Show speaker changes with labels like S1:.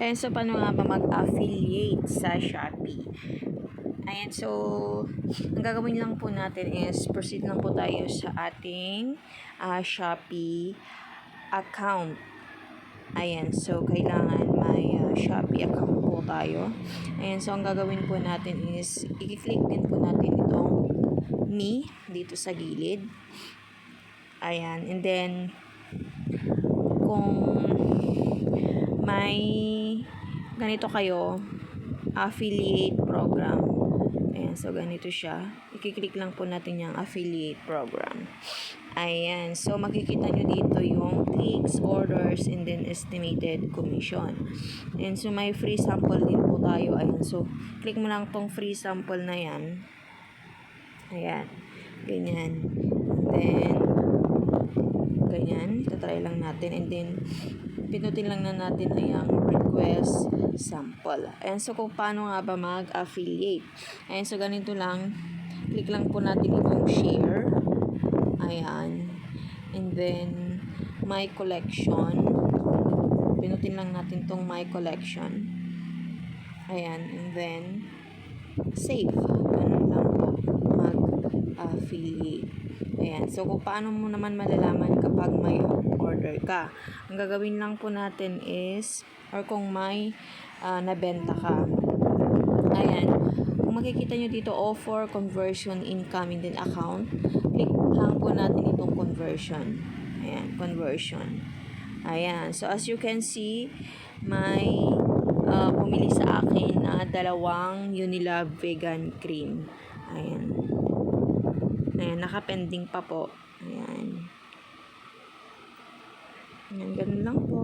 S1: Ayan, so paano nga ba mag-affiliate sa Shopee? Ayan, so, ang gagawin lang po natin is proceed lang po tayo sa ating ah, Shopee account. Ayan, so kailangan may ah, Shopee account po tayo. Ayan, so ang gagawin po natin is i-click din po natin itong me dito sa gilid. Ayan, and then kung may ganito kayo, affiliate program. Ayan, so ganito siya. I-click lang po natin yung affiliate program. Ayan, so makikita nyo dito yung clicks, orders, and then estimated commission. Ayan, so may free sample din po tayo. Ayan, so click mo lang tong free sample na yan. Ayan, ganyan. And then, ganyan, tatry lang natin. And then, pinutin lang na natin ang request sample. Ayan, so kung paano nga ba mag-affiliate. Ayan, so ganito lang. Click lang po natin itong share. Ayan. And then, my collection. Pinutin lang natin tong my collection. Ayan. And then, save. Ganun lang po. Mag-affiliate. Ayan. So, kung paano mo naman malalaman kapag may order ka. Ang gagawin lang po natin is, or kung may ah, nabenta ka. Ayan. Kung makikita nyo dito, offer conversion incoming din account. Click lang po natin itong conversion. Ayan, conversion. Ayan. So, as you can see, may ah, pumili sa akin na dalawang Unilab Vegan Cream. Ayan. Ayan, nakapending pa po. Ayan. Ayan, ganun lang po.